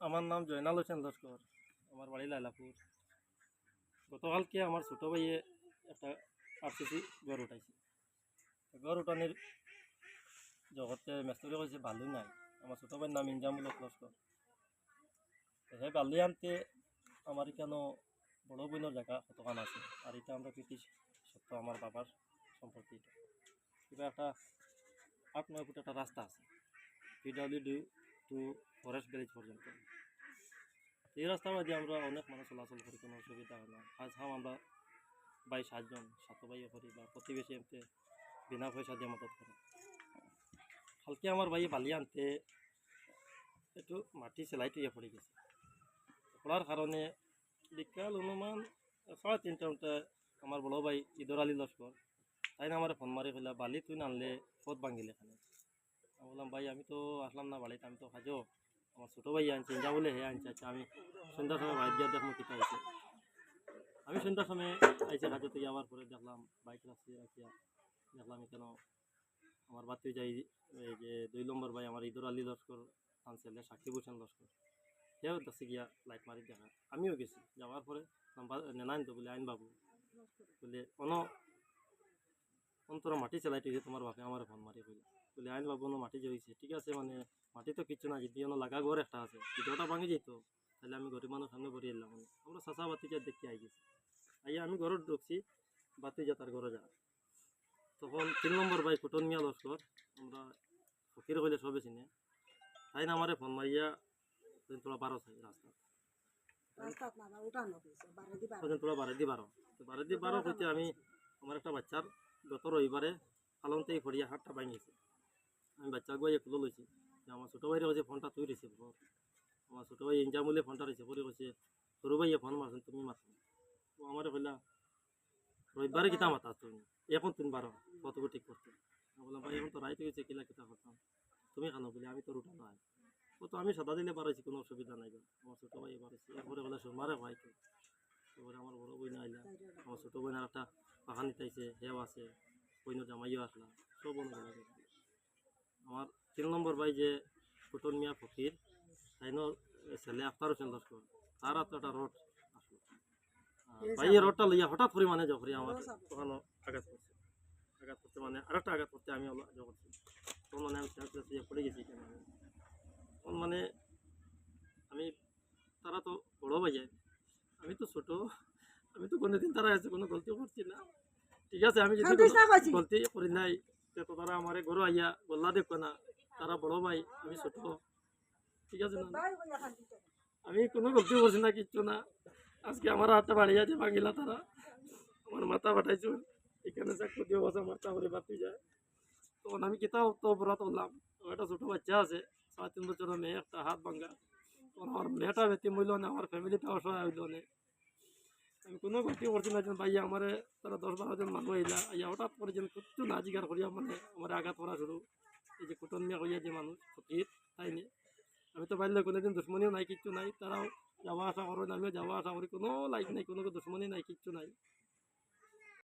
আমার নাম জয়নাল হোসেন লস্কর। আমার বাড়ি লাইলাপুর গতকালকে আমার ছোটো ভাইয়ে একটা আরসিসি গড় উঠাইছে। গড় উঠানির জগতে মেস্তরি কইছে ভালোই নাই। আমার ছোটো ভাইয়ের নাম ইনজামুলক লস্কর। সেই বালুই আনতে আমার এখানে বড় বোনের জায়গা কতখান আছে? আর এটা আমরা কৃষি সত্য, আমার বাবার সম্পত্তি এটা। কিবা একটা আট নয় ফুট একটা রাস্তা আছে। পিডাব্লিউডি টু ফরেস্ট গ্যারেজ পর্যন্ত। এই রাস্তা দিয়ে আমরা অনেক মানুষ চলাচল করি, কোনো অসুবিধা হয় না। আজ হাম আমরা বাই সাতজন সাত ভাইও করি বা প্রতিবেশী এমতে বিনা পয়সা দিয়ে মদত করে। কালকে আমার ভাই বালি আনতে একটু মাটি সেলাইটো ইয়ে পড়ে গেছে। পড়ার কারণে বিকাল অনুমান সাড়ে তিনটা আমার বড় ভাই ঈদর আলী লস্কর, তাই না আমার ফোন মারি কইলা, বালি, তুই নানলে পথ ভাঙিলে এখানে আমি বললাম, ভাই, আমি তো আসলাম না বাড়িতে, আমি তো খাজো আমার ছোটো ভাই আনছে, যা বলে হে আনছে। আচ্ছা আমি সন্ধ্যার সময় বাইক দিয়ে দেখব কিতা হয়েছে। আমি সন্ধ্যার সময় আইসে খাজো থেকে আবার পরে দেখলাম, বাইক রাখছি রাখিয়া দেখলাম এখানে আমার বাতি যাই, এই যে দুই নম্বর ভাই আমার ঈদর আলী লস্কর আনছেলে সাক্ষী ভূষণ লস্কর। সেও দেখছি গিয়া লাইট মারি দেখা। আমিও গেছি, যাওয়ার পরে নেনাইন তো বলে, আইন বাবু। বলে, অন, অন্তর মাটি চালাইতে তোমার বাপে আমার ফোন মারি কইলা। বলে আইন বাবু মাটি জড়িয়েছে ঠিক আছে মানে মাটি তো কিচ্ছু না যদি লাগা ঘর একটা আছে যদি ওটা ভাঙে যেত তাহলে আমি গরিব মানুষ সামনে ঘুরে এলাম মানে। আমরা চাষা বাতি যা দেখতে আই গেছি। আইয়া আমি ঘরে ঢুকছি বাতি যা তার ঘরে যা তখন তিন নম্বর ভাই কুটন মিয়া লস্কর আমরা ফকির কইলে সবে চিনে। তাই না আমারে ফোন মারিয়া তোরা বারো চাই রাস্তা। তোরা বারো দি বারো। তো বারো হইতে আমি আমার একটা বাচ্চার গত রবিবারে আলমতেই ফড়িয়া হাটটা ভাঙিয়েছে। আমি বাচ্চা গিয়ে খুলে লইছি যে আমার ছোটো ভাইরে হয়েছে ফোনটা তুই কর আমার ছোটো ভাই ইনজামুলে ফোনটা রিসিভ করে কইছে সরু ভাইয়ে ফোন মারছেন তুমি মারছেন তো আমার কইলা রবিবারে কিতা মাতা তুমি এখন তুমি বারো কতটুকু ঠিক করতে বললাম ভাই এখন তো রাইতে গেছে কিলা কিতা করতাম তুমি খানো বলে, আমি তো রুটা নাই। ও তো আমি সাদা দিলে বাড়াইছি কোনো অসুবিধা নাই আমার ছোটো ভাই বাড়াইছি এরপরে বলে সোমারে ভাই তো এবারে আমার বড় বই আইলা আমার ছোটো বোনের একটা পাখানি তাইছে হেও আছে বইন জামাইও আসলা সব বোন আমার তিন নম্বর ভাই যে ফুটন মিয়া ফকির তাইনো ছেলে আফতার হোসেন লস্কর তার একটা রোড আসলো। ভাই এই রোডটা লইয়া হঠাৎ পরিমাণে যখন আমার তখন আঘাত করছে। আঘাত করতে মানে আর একটা আঘাত করতে আমি করছি তখন মানে আমি পড়ে গেছি কেন তখন মানে আমি তারা তো বড় ভাই যায়। আমি তো ছোট আমি তো কোনোদিন তারা আছে কোনো গলতিও করছি না। ঠিক আছে আমি যদি কইছি। গলতি করি নাই তারা আমার ঘরে আইয়া গল্লা দেখবে না তারা বড় ভাই আমি ছোট ঠিক আছে না বাই বইয়া খান দিতে আমি কোনো গলতি করছি না কিচ্ছু না আজকে আমার হাতটা বাড়িয়ে আছে ভাঙিলা তারা আমার মাথা বাটাইছো এখানে চাকু দিয়ে বসে মাথা করে বাতি যায় তখন আমি কিতাব তো অপরাধ করলাম আমার একটা ছোটো বাচ্চা আছে সাড়ে তিন বছরের মেয়ে একটা হাত ভাঙ্গা তখন আমার মেয়েটা ব্যক্তি মূল্য না আমার ফ্যামিলিটা অসহায় হইল না আমি কোনো গলতি করছি না ভাই আমার তারা দশ বারো জন মানুষ আইলা আইয়া হঠাৎ করে যেন কিচ্ছু না জিগার করিয়া মানে আমার আঘাত করা শুরু এই যে কুটন মিয়া কইয়া যে মানুষ ক্ষতির তাই নিয়ে আমি তো বাইরে কোনোদিন দুশ্মনীও নাই, কিচ্ছু নাই। তারাও যাওয়া আসা করেন আমিও যাওয়া আসা করি কোনো লাইক নাই, কোনো দুশ্মনী নাই, কিচ্ছু নাই।